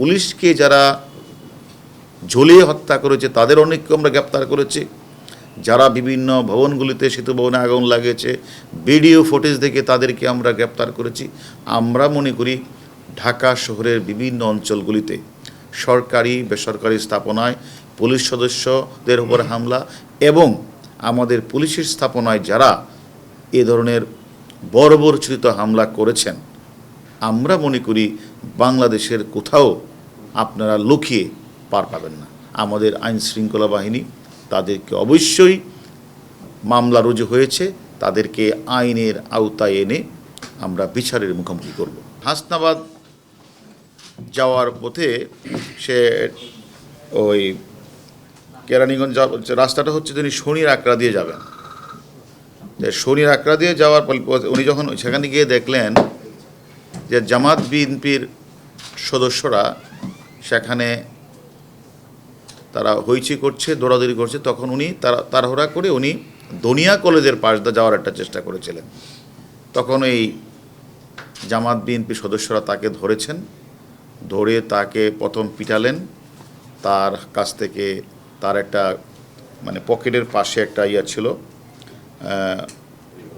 পুলিশকে যারা ঝুলিয়ে হত্যা করেছে, তাদের অনেককে আমরা গ্রেপ্তার করেছি। যারা বিভিন্ন ভবনগুলিতে সেতু ভবনে আগুন লাগিয়েছে, ভিডিও, ফুটেজ দেখে তাদেরকে আমরা গ্রেপ্তার করেছি। আমরা মনে করি ঢাকা শহরের বিভিন্ন অঞ্চলগুলিতে সরকারি, বেসরকারি স্থাপনায় পুলিশ সদস্যদের উপর হামলা এবং আমাদের পুলিশের স্থাপনায় যারা এ ধরনের বর্বরচিত হামলা করেছেন, আমরা মনে করি বাংলাদেশের কোথাও আপনারা লুকিয়ে পার পাবেন না। আমাদের আইন শৃঙ্খলা বাহিনী তাদেরকে অবশ্যই মামলা রুজু হয়েছে, তাদেরকে আইনের আওতায় এনে আমরা বিচারের মুখোমুখি করব। হাসনাবাদ যাওয়ার পথে সে ওই কেরানীগঞ্জ রাস্তাটা হচ্ছে তিনি শনির আকড়া দিয়ে যাবেন। শনির আকড়া দিয়ে যাওয়ার উনি যখন সেখানে গিয়ে দেখলেন যে জামাত বিএনপির সদস্যরা সেখানে তারা হইচি করছে দৌড়াদৌড়ি করছে তখন উনি তারা তাড়াহুড়া করে উনি দনিয়া কলেজের পাশ দিয়ে যাওয়ার একটা চেষ্টা করেছিলেন। তখন এই জামাত বিএনপি সদস্যরা তাকে ধরেছেন ধরে তাকে প্রথম পিটালেন তার কাছ থেকে তার একটা মানে পকেটের পাশে একটা ইয়া ছিল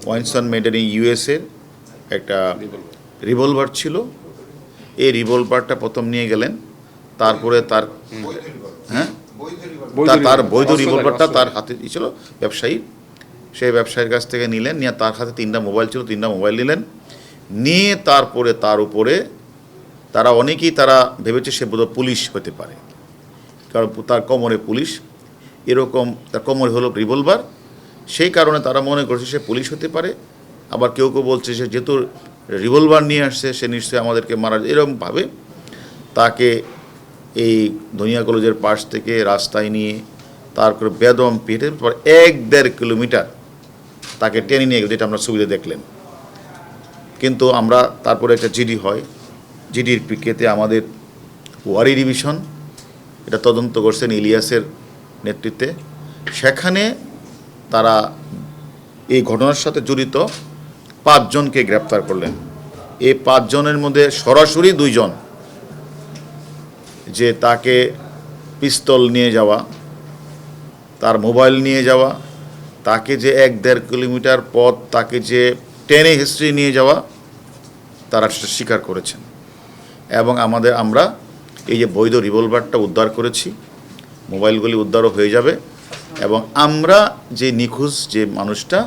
ওয়াইনসন মেডেন ইউএসের একটা রিভলভার ছিল। এই রিভলভারটা প্রথম নিয়ে গেলেন। তারপরে তার হ্যাঁ? তার- তার বৈধ রিভলভারটা তার হাতে ছিল ব্যবসায়ী। সেই ব্যবসায়ীর কাছ থেকে নিলেন নিয়ে তার হাতে তিনটা মোবাইল ছিল তিনটা মোবাইল নিলেন। নিয়ে তারপরে তার উপরে তারা অনেকেই তারা ভেবেছে সে বোধহয় পুলিশ হতে পারে। কারণ তার কোমরে পুলিশ। এরকম তার কোমরে হলো রিভলভার। সেই কারণে তারা মনে করছে সে পুলিশ হতে পারে। আবার কেউ কেউ বলছে সে যেহেতু রিভলভার নিয়ে আসছে সে নিশ্চয়ই আমাদেরকে মারা এরকমভাবে তাকে এই ধনিয়া কলেজের পাশ থেকে রাস্তায় নিয়ে তারপরে বেদম পেটে পর এক দেড় কিলোমিটার তাকে টেনে নিয়ে গেল, যেটা আমরা সুবিধা দেখলেন। কিন্তু আমরা তারপরে একটা জিডি হয়। জিডির পিকেতে আমাদের ওয়ারি ডিভিশন, এটা তদন্ত করছেন ইলিয়াসের নেতৃত্বে। সেখানে তারা এই ঘটনার সাথে জড়িত পাঁচজনকে গ্রেপ্তার করলেন। এই পাঁচজনের মধ্যে সরাসরি দুইজন যে তাকে পিস্তল নিয়ে যাওয়া, তার মোবাইল নিয়ে যাওয়া, তাকে যে এক দেড় কিলোমিটার পথ, তাকে যে টেনে হিস্ট্রি নিয়ে যাওয়া, তারা স্বীকার করেছেন। এবং আমাদের আমরা এই যে বৈধ রিভলভারটা উদ্ধার করেছি, মোবাইলগুলি উদ্ধারও হয়ে যাবে এবং আমরা যে নিখোঁজ যে মানুষটা,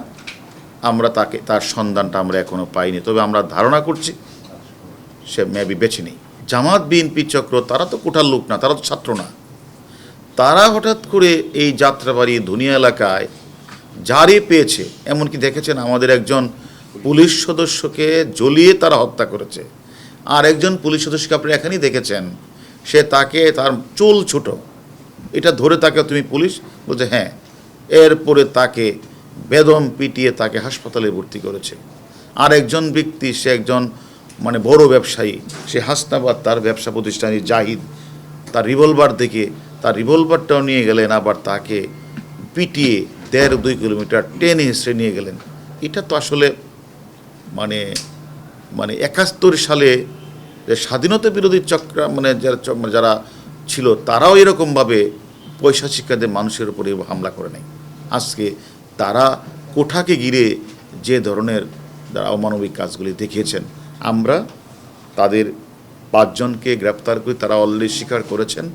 আমরা তাকে, তার সন্ধানটা আমরা এখনও পাইনি। তবে আমরা ধারণা করছি, সে মেবি বেছে নেই। জামাত, বিএনপি চক্র, তারা তো কোঠার লোক না, তারা তো ছাত্র না। তারা হঠাৎ করে এই যাত্রাবাড়ি ধুনিয়া এলাকায় জারি পেয়েছে। এমনকি দেখেছেন আমাদের একজন পুলিশ সদস্যকে জ্বলিয়ে তারা হত্যা করেছে। আর একজন পুলিশ সদস্যকে আপনি এখানেই দেখেছেন, সে তাকে, তার চুল ছোট। এটা ধরে তাকে, তুমি পুলিশ? বলছে হ্যাঁ। এরপরে তাকে বেদম পিটিয়ে তাকে হাসপাতালে ভর্তি করেছে। আর একজন ব্যক্তি, সে একজন মানে বড় ব্যবসায়ী, সে হাসনাবাদ তার ব্যবসা প্রতিষ্ঠানে জাহিদ, তার রিভলভার দেখে, তার রিভলভারটাও নিয়ে গেলেন, আবার তাকে পিটিয়ে দেড় দুই কিলোমিটার টেনে হেসড়ে নিয়ে গেলেন। এটা তো আসলে মানে মানে একাত্তর সালে যে স্বাধীনতা বিরোধী চক্র মানে যারা মানে যারা ছিল, তারাও এরকমভাবে পয়সা শিক্ষাদের মানুষের উপরে হামলা করে নাই। আজকে তারা কোঠাকে ঘিরে যে ধরনের অমানবিক কাজগুলি দেখিয়েছেন আমরা তাদের পাঁচজনকে গ্রেপ্তার করি তারা অলরেডি স্বীকার করেছেন।